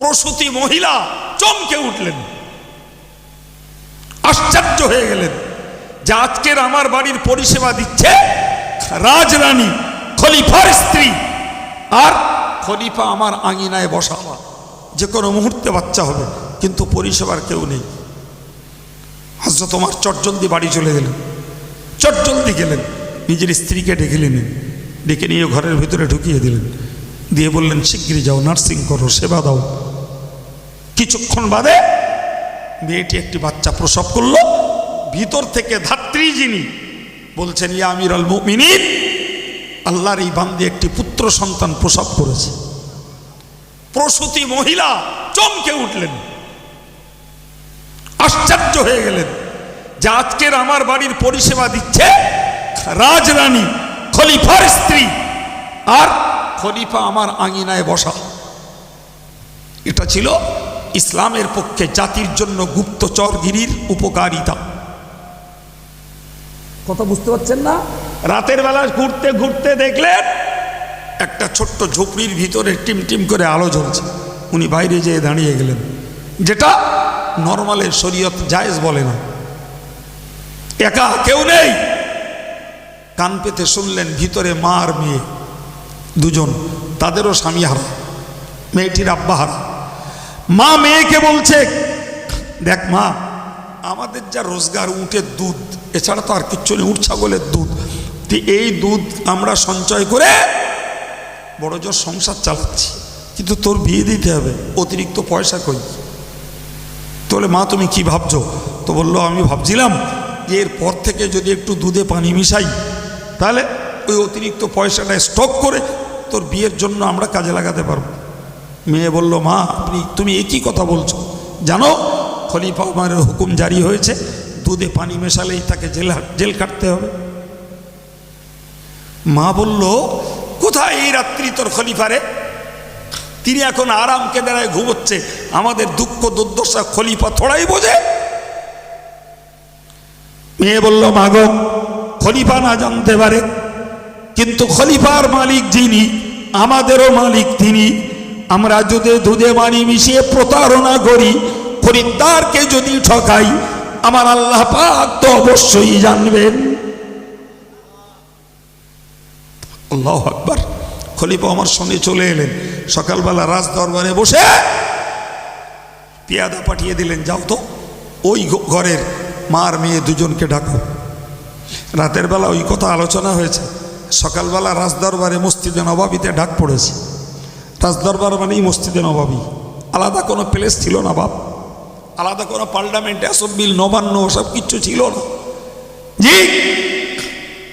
প্রসূতি মহিলা চমকে উঠলেন। আশ্চর্য হয়ে গেলেন যে আজকের আমার বাড়ির পরিষেবা দিচ্ছে রাজরানী, খলিফার স্ত্রী। আর খলিফা আমার আঙিনায় বসা যে কোনো মুহূর্তে বাচ্চা হবে, কিন্তু পরিষেবার কেউ নেই। হজরত তোমার চটজলদি বাড়ি চলে গেলেন। চটজলদি গেলেন। নিজের স্ত্রীকে ডেকে নিলেন। ডেকে নিয়ে ঘরের ভিতরে ঢুকিয়ে দিলেন। দিয়ে বললেন শিগগিরি যাও নার্সিং করো, সেবা দাও। কিছুক্ষণ বাদে মেয়েটি একটি বাচ্চা প্রসব করল। ভিতর থেকে ধাত্রী যিনি বলছেন, ইয়া আমির আল মুমিনিন, আল্লাহর এই বান্দি একটি পুত্র সন্তান প্রসব করেছে। প্রসূতি মহিলা চমকে উঠলেন। আশ্চর্য হয়ে গেলেন যে আজকের আমার বাড়ির পরিষেবা দিচ্ছে রাজরানী, খলিফার স্ত্রী। আর খলিফা আমার আঙিনায় বসা। এটা ছিল ইসলামের পক্ষে জাতির জন্য গুপ্তচরগিরির উপকারিতা। কথা বুঝতে পারছেন না? রাতের বেলা ঘুরতে ঘুরতে দেখলেন একটা ছোট্ট ঝুপড়ির ভিতরে টিম টিম করে আলো জ্বলছে। উনি বাইরে যেয়ে দাঁড়িয়ে গেলেন। যেটা নর্মালের শরীয়ত জায়েজ বলে না। একা কেউ নেই। কান পেতে শুনলেন ভিতরে মা আর মেয়ে। দুজন তাদেরও স্বামী হারা। মেয়েটির আব্বা হারা। মা মেয়েকে বলছে, দেখ মা, আমাদের যা রোজগার উঠে দুধ, এছাড়া তো আর কিচ্ছু নেই উঠ ছাগলের দুধ। এই দুধ আমরা সঞ্চয় করে বড় জোর সংসার চালাচ্ছি। কিন্তু তোর বিয়ে দিতে হবে, অতিরিক্ত পয়সা কই? তো বলে মা, তুমি কি ভাবছ? তো বলল, আমি ভাবছিলাম যে এরপর থেকে যদি একটু দুধে পানি মিশাই, তাহলে ওই অতিরিক্ত পয়সাটা স্টক করে তোর বিয়ের জন্য আমরা কাজে লাগাতে পারব। মেয়ে বলল, মা আপনি তুমি একই কথা বলছো? জানো, খলিফা উমারের হুকুম জারি হয়েছে, দুধে পানি মেশালেই তাকে জেল জেল কাটতে হবে। মা বলল, কোথায় এই রাত্রি তোর খলিফারে তিনি এখন আরাম কেদারায় ঘুমোচ্ছে, আমাদের দুঃখ দুর্দশা খলিফা থোড়াই বোঝে। মেয়ে বলল, মাগ, খলিফা না জানতে পারে, কিন্তু খলিফার মালিক যিনি, আমাদেরও মালিক তিনি। আমরা যদি দুধে পানি মিশিয়ে প্রতারণা করি, খরিদ্দারকে যদি ঠকাই, আমার আল্লাহ পাক তো অবশ্যই জানবেন। আল্লাহ আকবার। খলিফা আমার সঙ্গে চলে এলেন। সকালবেলা রাজ দরবারে বসে পেয়াদা পাঠিয়ে দিলেন, যাও তো, ওই ঘরের মার মেয়ে দুজনকে ডাকো। রাতের বেলা ওই কথা আলোচনা হয়েছে। সকালবেলা রাজদরবারে মসজিদে নবাবিতে ডাক পড়েছে। রাজদরবার মানেই মসজিদে নবাবি। আলাদা কোনো প্লেস ছিল না বাপ। আলাদা কোনো পার্লামেন্ট অ্যাসেম্বলি নবান্ন, সব কিচ্ছু ছিল না। জি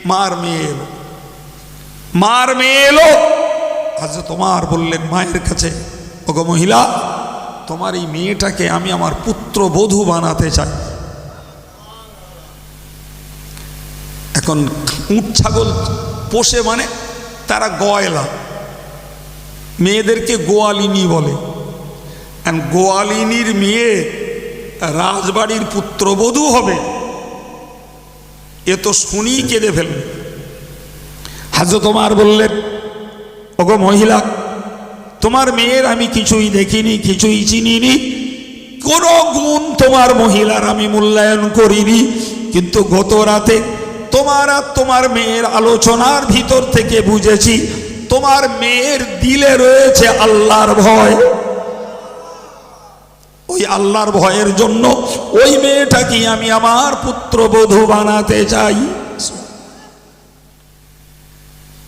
মার মেয়ে মার মেয়ে এলো। আজ তোমার বললেন মায়ের কাছে, ওগো মহিলা, তোমার এই মেয়েটাকে আমি আমার পুত্র বধূ বানাতে চাই। এখন উট ছাগল পোষে মানে তারা গয়লা। মেয়েদেরকে গোয়ালিনী বলে। আর গোয়ালিনীর মেয়ে রাজবাড়ির পুত্রবধূ হবে। এ তো শুনি কেঁদে ফেলবে। হাজর তোমার বললেন, ওগো মহিলা, তোমার মেয়ের আমি কিছুই দেখিনি, কিছুই চিনিনি। কোনো গুণ তোমার মহিলার আমি মূল্যায়ন করিনি। কিন্তু গত রাতে তোমার আর তোমার মেয়ের আলোচনার ভিতর থেকে বুঝেছি তোমার মেয়ের দিলে রয়েছে আল্লাহর ভয়। ওই আল্লাহর ভয়ের জন্য ওই মেয়েটাকে আমি আমার পুত্রবধূ বানাতে চাই।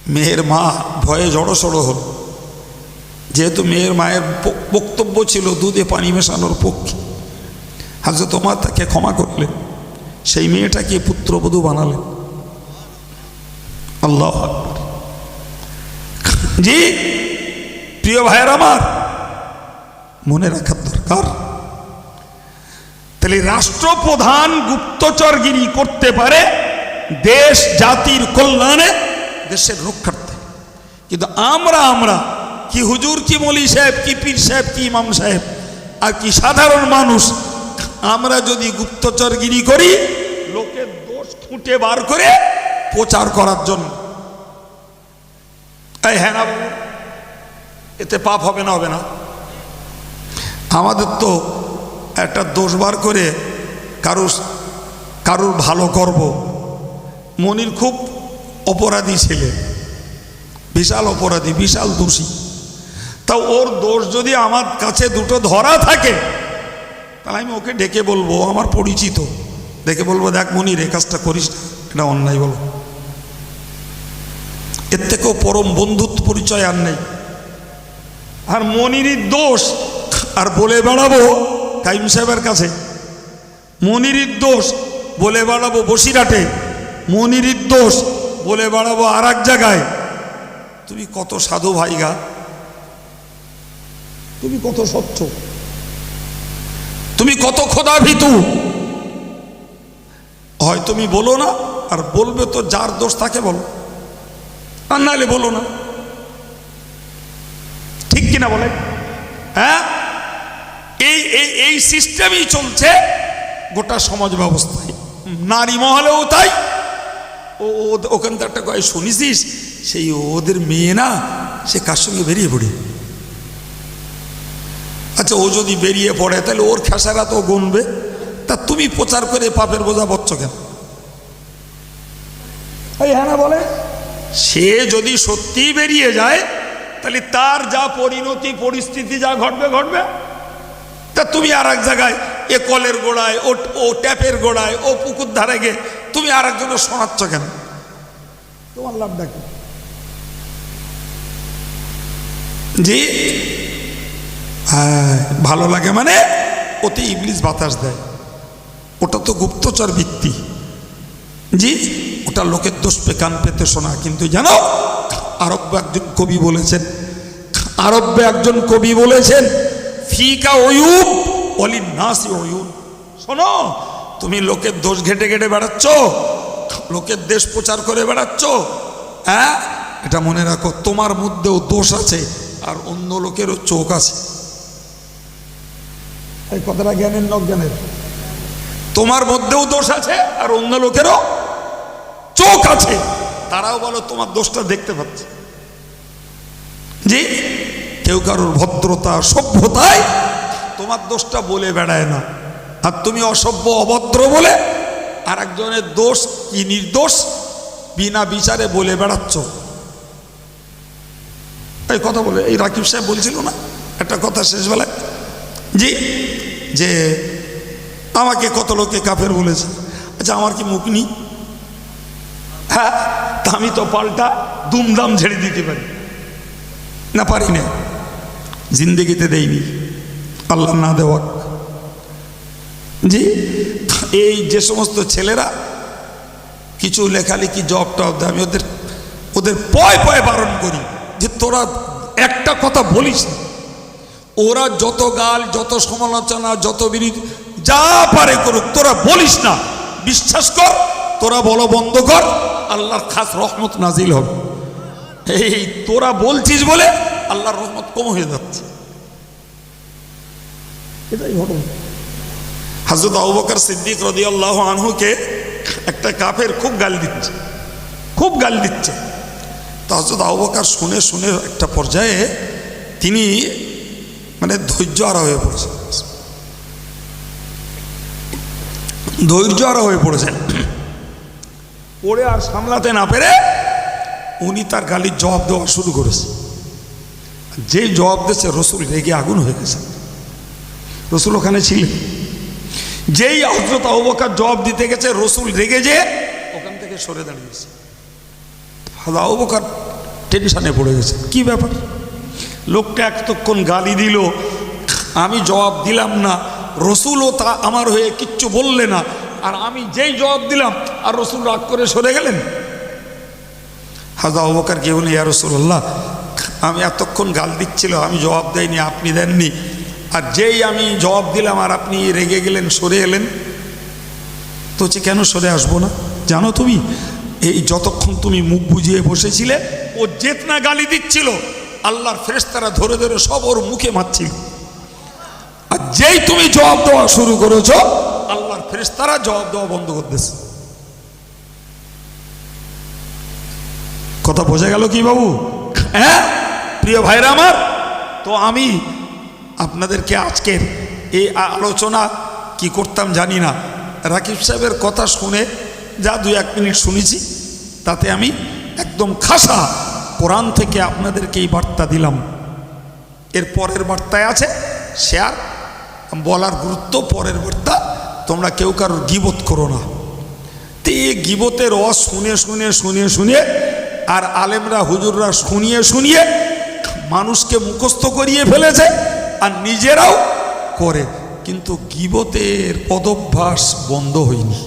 মেয়ের মা ভয়ে জড়সড় হল। যেহেতু মেয়ের মায়ের বক্তব্য ছিল দুধে পানি মেশানোর পক্ষে। হাজরত তোমার তাকে ক্ষমা করলেন। সেই মেয়েটাকে পুত্রবধূ বানালেন। আল্লাহ। জি, প্রিয় ভাইয়ের আমার, মনে রাখার দরকার। তাহলে রাষ্ট্রপ্রধান গুপ্তচরগিরি করতে পারে দেশ জাতির কল্যাণে, দেশের রক্ষার্থে। কিন্তু আমরা আমরা, কি হুজুর, কি মলি সাহেব, কি পীর সাহেব, কি ইমাম সাহেব, আর কি সাধারণ মানুষ, আমরা যদি গুপ্তচরগিরি করি, লোকের দোষ খুঁটে বার করে প্রচার করার জন্য এই হ্যাঁ এতে পাপ হবে না হবে না। আমাদের তো একটা দোষ বার করে কারুর কারুর ভালো করব। মনির খুব অপরাধী ছেলে, বিশাল অপরাধী, বিশাল দোষী। তা ওর দোষ যদি আমার কাছে দুটো ধরা থাকে, তাহলে আমি ওকে ডেকে বলব আমার পরিচিত। ডেকে বলব, দেখ মনির এ কাজটা করিস এটা অন্যায় বলো। এর থেকেও পরম বন্ধুত্ব পরিচয় আর নেই। আর মনিরই দোষ, আর বলে বেড়াবো কাইম সাহেবের কাছে। মনিরির দোষ, বলে বেড়াবো বসিরাটে মনিরির দোষ, বলে বেড়াবো আর এক জায়গায়। তুমি কত সাধু ভাই ভাইগা তুমি কত স্বচ্ছ। তুমি কত খোদা ভিতু হয় তুমি বলো না, আর বলবে তো যার দোষ তাকে বলো। আর নাহলে বলো না। ঠিক কিনা বলে? হ্যাঁ? এই এই এই সিস্টেমই চলছে গোটা সমাজ ব্যবস্থায়। নারী মহলেও তাই। ও ওখান থেকে একটা কয় শুনিসিস সেই ওদের মেয়ে না, সে কার সঙ্গে বেরিয়ে পড়ে? আচ্ছা ও যদি বেরিয়ে পড়ে, তাহলে ওর খেসারা তো গুনবে। তা তুমি প্রচার করে পাপের বোঝা বচ্চ কেন? হ্যাঁ বলে? সে যদি সত্যিই বেরিয়ে যায়, তাহলে তার যা পরিণতি, পরিস্থিতি যা ঘটবে ঘটবে। তা তুমি আর এক জায়গায় এ কলের গোড়ায়, ও ও ট্যাপের গোড়ায়, ও পুকুর ধারে গে তুমি আর একজনের শোনাচ্ছ কেন? তোমার লাভটা কি? জি? হ্যাঁ ভালো লাগে মানে ওতে ইংলিশ বাতাস দেয়। ওটা তো গুপ্তচর বৃত্তি জি? ওটা লোকের দোষ পে কান পেতে শোনা। কিন্তু জানো, আরব্য একজন কবি বলেছেন, আরব্যে একজন কবি বলেছেন, ফিকা ওয়ুব অলি নাসি ওয়ুন শোনো, তুমি লোকের দোষ ঘেটে ঘেটে বেড়াচ্ছ, লোকের দেশ প্রচার করে বেড়াচ্ছ হ্যাঁ? এটা মনে রাখো, তোমার মধ্যেও দোষ আছে, আর অন্য লোকেরও চোখ আছে। এই কথাটা জ্ঞানের নক জ্ঞানের। তোমার মধ্যেও দোষ আছে, আর অন্য লোকেরও চোখ আছে। তারাও বলো তোমার দোষটা দেখতে পাচ্ছে। জি কেউ কারোর ভদ্রতা সভ্যতায় তোমার দোষটা বলে বেড়ায় না। আর তুমি অসভ্য অভদ্র বলে আর একজনের দোষ কি নির্দোষ বিনা বিচারে বলে বেড়াচ্ছ। এই কথা বলে এই রাকিব সাহেব বলছিল না একটা কথা শেষ বেলায় জি যে আমাকে কত লোকে কাফের বলেছে। আচ্ছা আমার কি মুখ নেই? হ্যাঁ তা আমি তো পাল্টা দুমদাম ঝেড়ে দিতে পারি। না পারি না জিন্দেগিতে দেইনি। আল্লাহ না দেওয়া জি, এই যে সমস্ত ছেলেরা কিছু লেখালেখি জব টব আমি ওদের ওদের পয় পয় বারণ করি যে তোরা একটা কথা বলিস না। ওরা যত গাল, যত সমালোচনা, যত বিরোধী, যা পারে করুক, তোরা বলিস না। বিশ্বাস কর তোরা বলো বন্ধ কর আল্লাহর খাস রহমত নাজিল হবে। এই তোরা বলছিস বলে আল্লাহর রহমত কম হয়ে যাচ্ছে। এটাই ঘটনা। হাজরত আবুবকর সিদ্দিক রদি আল্লাহ আনহুকে একটা কাফের খুব গাল দিচ্ছে, খুব গাল দিচ্ছে। তো হজরত আবুবকর শুনে শুনে একটা পর্যায়ে তিনি মানে ধৈর্য আরা হয়ে পড়েছেন। ধৈর্য আরা হয়ে পড়েছেন। পড়ে আর সামলাতে না পেরে উনি তার গালির জবাব দেওয়া শুরু করেছে। যে জবাব দিয়েছে, রসুল রেগে আগুন হয়ে গেছে। রসুল ওখানে ছিলেন। যেই হজরত আবকার জবাব দিতে গেছে, রসুল রেগে যে ওখান থেকে সরে দাঁড়িয়েছে। আবকার টেনশনে পড়ে গেছে। কি ব্যাপার? লোকটা এতক্ষণ গালি দিল, আমি জবাব দিলাম না। রসুলও তা আমার হয়ে কিচ্ছু বললে না। আর আমি যেই জবাব দিলাম, আর রসুল রাগ করে সরে গেলেন। হাজা অবকার কে বলি ইয়া রসুল্লাহ আমি এতক্ষণ গাল দিচ্ছিল, আমি জবাব দেয়নি আপনি দেননি। আর যেই আমি জবাব দিলাম, আর আপনি রেগে গেলেন, সরে এলেন। তো হচ্ছে কেন সরে আসব না? জানো তুমি, এই যতক্ষণ তুমি মুখ বুঝিয়ে বসেছিলে, ও জেতনা গালি দিচ্ছিল, আল্লাহর ফেরেস্তারা ধরে ধরে সব ওর মুখে মারছিল। আর যেই তুমি জবাব দেওয়া শুরু করেছ আল্লাহর ফেরেস্তারা জবাব দেওয়া বন্ধ করতেছে। কথা বোঝা গেল কি বাবু? হ্যাঁ? প্রিয় ভাইরা আমার, তো আমি আপনাদেরকে আজকের এই আলোচনা কি করতাম জানি না। রাকিব সাহেবের কথা শুনে যা দুই এক মিনিট শুনেছি, তাতে আমি একদম খাসা কোরআন থেকে আপনাদেরকে এই বার্তা দিলাম। এর পরের বার্তায় আছে শেয়ার, বলার গুরুত্ব পরের বার্তা তোমরা কেউ কারোর গিবত করো না। তো এই গিবতের রস শুনে শুনে শুনে শুনে আর আলেমরা, হুজুররা শুনিয়ে শুনিয়ে মানুষকে মুখস্থ করিয়ে ফেলেছে আর নিজেরাও করে। কিন্তু গিবতের পদভ্যাস বন্ধ হয়নি।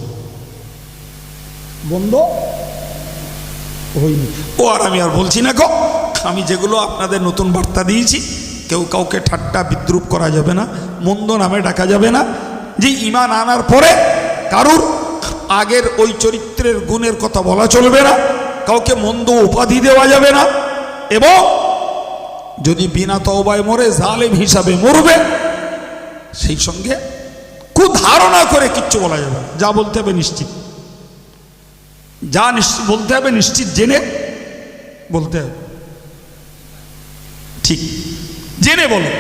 বন্ধ হয়নি। ও আর আমি আর বলছি না গো, আমি যেগুলো আপনাদের নতুন বার্তা দিয়েছি, কেউ কাউকে ঠাট্টা বিদ্রুপ করা যাবে না, মন্দ নামে ডাকা যাবে না যে ইমান আনার পরে কারুর আগের ওই চরিত্রের গুণের কথা বলা চলবে না, কাউকে মন্দ উপাধি দেওয়া যাবে না এবং যদি বিনা তওবায় মরে জালেম হিসাবে মরবে, সেই সঙ্গে কুধারণা করে কিচ্ছু বলা যাবে। যা বলতে হবে নিশ্চিত। যা নিশ্চিত বলতে হবে নিশ্চিত, জেনে বলতে হবে। ঠিক। জেনে বলো।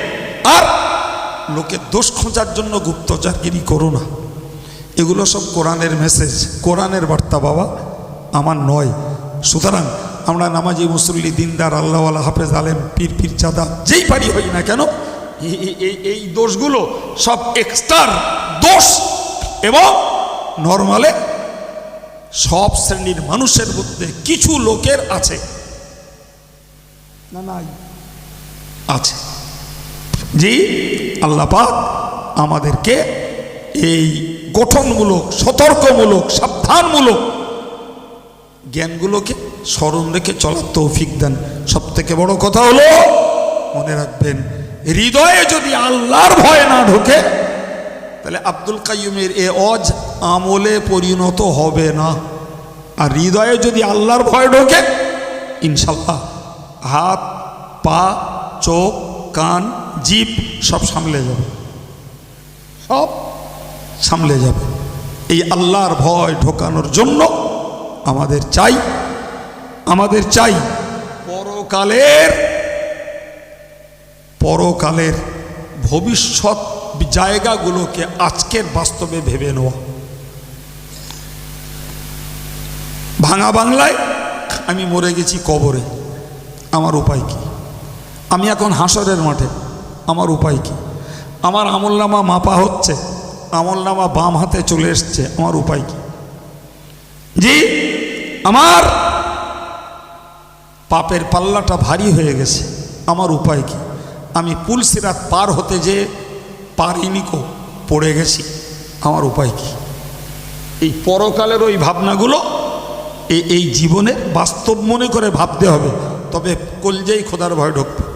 লোকের দোষ খোঁজার জন্য গুপ্তচারগিরি করো না। এগুলো সব কোরআনের মেসেজ কোরআনের বার্তা বাবা। আমার নয়। সুতরাং আমরা নামাজি, মুসল্লি, দিনদার, আল্লাহওয়ালা, হাফেজ, আলেম, পীর পীর চাঁদা যেই পারি হই না কেন, এই- দোষগুলো সব এক্সট্রার দোষ এবং নর্মালে সব শ্রেণির মানুষের মধ্যে কিছু লোকের আছে। না, নাই। আছে। জি, আল্লাহ পাক আমাদেরকে এই গঠনমূলক, সতর্কমূলক, সাবধানমূলক জ্ঞানগুলোকে স্মরণ রেখে চলার তৌফিক দেন। সব থেকে বড় কথা হলো, মনে রাখবেন, হৃদয়ে যদি আল্লাহর ভয় না ঢোকে, তাহলে আব্দুল কাইয়ুমের এ অজ আমলে পরিণত হবে না। আর হৃদয়ে যদি আল্লাহর ভয় ঢোকে, ইনশাল্লাহ হাত, পা, চোখ, কান জিপ সব সামলে যাবে। সব সামলে যাবে। এই আল্লাহর ভয় ঢোকানোর জন্য আমাদের চাই আমাদের চাই পরকালের পরকালের ভবিষ্যৎ জায়গাগুলোকে আজকের বাস্তবে ভেবে নেওয়া। ভাঙা বাংলায় আমি মরে গেছি কবরে। আমার উপায় কি? আমি এখন হাসরের মাঠে। আমার উপায় কি? আমার আমলনামা মাপা হচ্ছে আমলনামা বাম হাতে চলে এসছে, আমার উপায় কি? জি, আমার পাপের পাল্লাটা ভারী হয়ে গেছে, আমার উপায় কি? আমি পুলসিরাত পার হতে যে পারিনি কো, পড়ে গেছি, আমার উপায় কি? এই পরকালের ওই ভাবনাগুলো এই জীবনে বাস্তব মনে করে ভাবতে হবে, তবে কলজেই খোদার ভয় ঢুকবে।